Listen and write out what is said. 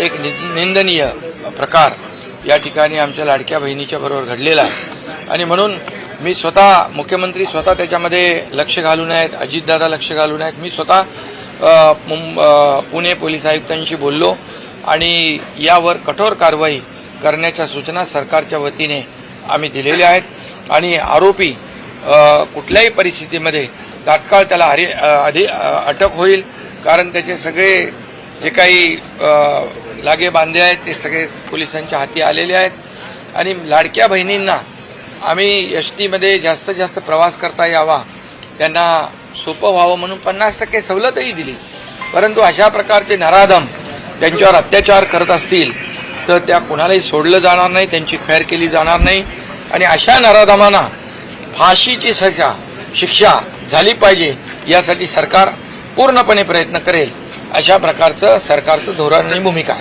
एक नि- निंदनीय प्रकार या ठिकाणी आमच्या लाडक्या बहिणीच्या बरोबर घडलेला आहे. आणि म्हणून मी स्वतः मुख्यमंत्री स्वतः त्याच्यामध्ये लक्ष घालून आहेत अजितदादा लक्ष घालून आहेत मी स्वतः मुं- पुणे पोलीस आयुक्तांशी बोललो आणि यावर कठोर कारवाई करण्याच्या सूचना सरकारच्या वतीने आम्ही दिलेल्या आहेत. आणि आरोपी कुठल्याही परिस्थितीमध्ये तात्काळ त्याला हरे अधि अटक होईल कारण त्याचे सगळे जे काही लागे बांधे आहेत ते सगळे पोलिसांच्या हाती आलेले आहेत. आणि लाडक्या बहिणींना आम्ही एस टीमध्ये जास्तीत जास्त प्रवास करता यावा त्यांना सोपं व्हावं म्हणून पन्नास टक्के सवलतही दिली. परंतु अशा प्रकारचे नराधम त्यांच्यावर अत्याचार करत असतील तर त्या कुणालाही सोडलं जाणार नाही त्यांची खैर केली जाणार नाही. आणि अशा नराधमांना फाशीची सजा शिक्षा झाली पाहिजे यासाठी सरकार पूर्णपणे प्रयत्न करेल. अशा प्रकारचं सरकारचं धोरण आणि भूमिका